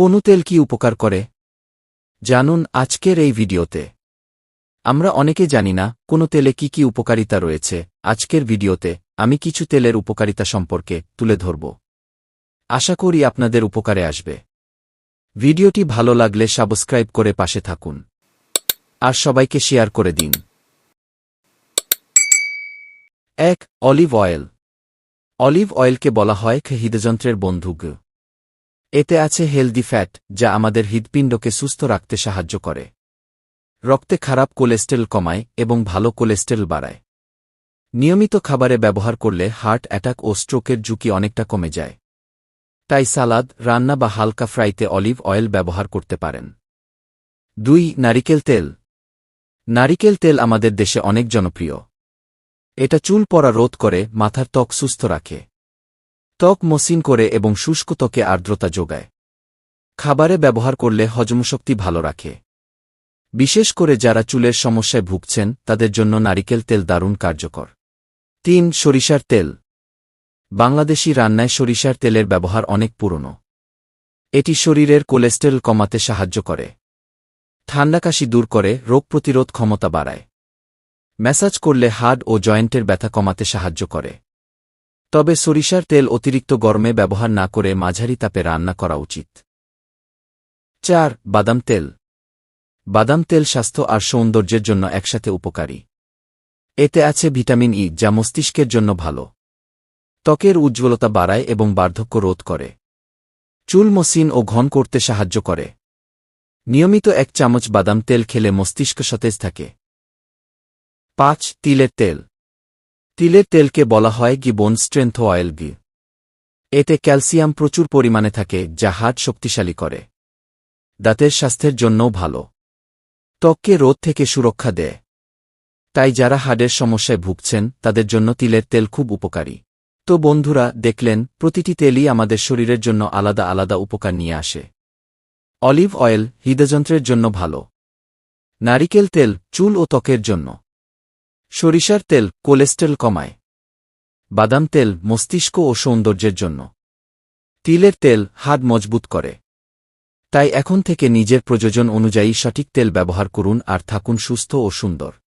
কোন তেল কি উপকার করে? জানুন আজকের এই ভিডিওতে। আমরা অনেকে জানি না কোন তেলে কি কি উপকারিতা রয়েছে। আজকের ভিডিওতে আমি কিছু তেলের উপকারিতা সম্পর্কে তুলে ধরব। আশা করি আপনাদের উপকারে আসবে। ভিডিওটি ভালো লাগলে সাবস্ক্রাইব করে পাশে থাকুন। আর সবাইকে শেয়ার করে দিন। এক, অলিভ অয়েল। অলিভ অয়েলকে বলা হয় হৃদযন্ত্রের বন্ধু গ। এতে আছে হেলদি ফ্যাট, যা আমাদের হৃদপিণ্ডকে সুস্থ রাখতে সাহায্য করে। রক্তে খারাপ কোলেস্টেরল কমায় এবং ভালো কোলেস্টেরল বাড়ায়। নিয়মিত খাবারে ব্যবহার করলে হার্ট অ্যাটাক ও স্ট্রোকের ঝুঁকি অনেকটা কমে যায়। তাই সালাদ, রান্না বা হালকা ফ্রাইতে অলিভ অয়েল ব্যবহার করতে পারেন। দুই, নারিকেল তেল। নারিকেল তেল আমাদের দেশে অনেক জনপ্রিয়। এটা চুল পড়া রোধ করে, মাথার ত্বক সুস্থ রাখে। ত্বক মসৃণ করে এবং শুষ্ক ত্বকে আর্দ্রতা যোগায়। খাবারে ব্যবহার করলে হজমশক্তি ভালো রাখে। বিশেষ করে যারা চুলের সমস্যায় ভুগছেন, তাদের জন্য নারিকেল তেল দারুণ কার্যকর। তিন, সরিষার তেল। বাংলাদেশি রান্নায় সরিষার তেলের ব্যবহার অনেক পুরনো। এটি শরীরের কোলেস্টেরল কমাতে সাহায্য করে। ঠান্ডা কাশি দূর করে, রোগ প্রতিরোধ ক্ষমতা বাড়ায়। ম্যাসাজ করলে হাড় ও জয়েন্টের ব্যথা কমাতে সাহায্য করে। তবে সরিষার তেল অতিরিক্ত গরমে ব্যবহার না করে মাঝারি তাপে রান্না করা উচিত। চার, বাদাম তেল। বাদাম তেল স্বাস্থ্য আর সৌন্দর্যের জন্য একসাথে উপকারী। এতে আছে ভিটামিন ই, যা মস্তিষ্কের জন্য ভালো। ত্বকের উজ্জ্বলতা বাড়ায় এবং বার্ধক্য রোধ করে। চুল মসৃণ ও ঘন করতে সাহায্য করে। নিয়মিত এক চামচ বাদাম তেল খেলে মস্তিষ্ক সতেজ থাকে। পাঁচ, তিলের তেল। তিলের তেলকে বলা হয় গি বোন স্ট্রেংথ অয়েল গি। এতে ক্যালসিয়াম প্রচুর পরিমাণে থাকে, যা হাট শক্তিশালী করে। দাঁতের স্বাস্থ্যের জন্যও ভালো। ত্বককে রোদ থেকে সুরক্ষা দেয়। তাই যারা হার্টের সমস্যায় ভুগছেন, তাদের জন্য তিলের তেল খুব উপকারী। তো বন্ধুরা, দেখলেন, প্রতিটি তেলই আমাদের শরীরের জন্য আলাদা আলাদা উপকার নিয়ে আসে। অলিভ অয়েল, হৃদযন্ত্রের জন্য ভালো। নারিকেল তেল, চুল ও ত্বকের জন্য। সরিষার তেল কোলেস্টেরল কমায়। বাদাম তেল মস্তিষ্ক ও সৌন্দর্যের জন্য। তিলের তেল হাত মজবুত করে। তাই এখন থেকে নিজের প্রয়োজন অনুযায়ী সঠিক তেল ব্যবহার করুন আর থাকুন সুস্থ ও সুন্দর।